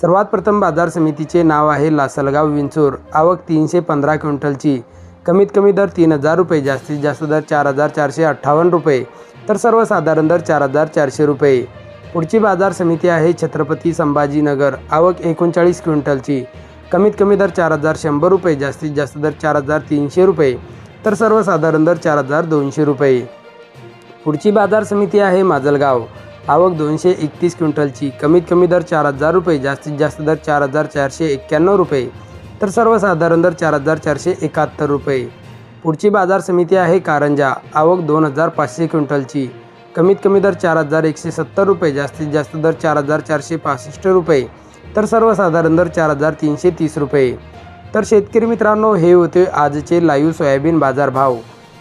सर्वात प्रथम बाजार समितीचे नाव आहे लासलगाव विंचूर. आवक तीनशे पंधरा क्विंटलची. कमीत कमी दर तीन हजार रुपये जास्तीत जास्त दर चार हजार चारशे अठ्ठावन्न रुपये तर सर्वसाधारण दर चार हजार चारशे रुपये. पुढची बाजार समिती आहे छत्रपती संभाजीनगर. आवक एकोणचाळीस क्विंटलची. कमीत कमी दर चार हजार शंभर रुपये जास्तीत जास्त दर चार हजार तीनशे रुपये तर सर्वसाधारण दर चार हजार दोनशे रुपये. पुढची बाजार समिती आहे माजलगाव. आवक दोनशे एकतीस क्विंटलची. कमीत कमी दर चार हजार रुपये जास्तीत जास्त दर चार हजार चारशे एक्क्याण्णव रुपये. तर सर्वसाधारण दर चार हजार चारशे एकाहत्तर रुपये. पुढची बाजार समिती आहे कारंजा. आवक दोन हजार पाचशे क्विंटलची. कमीत कमी दर चार हजार एकशे सत्तर रुपये जास्तीत जास्त दर चार हजार चारशे पासष्ट रुपये. तर सर्वसाधारण दर चार हजार तीनशे तीस रुपये. तर शेतकरी मित्रांनो हे होते आजचे लाईव्ह सोयाबीन बाजार भाव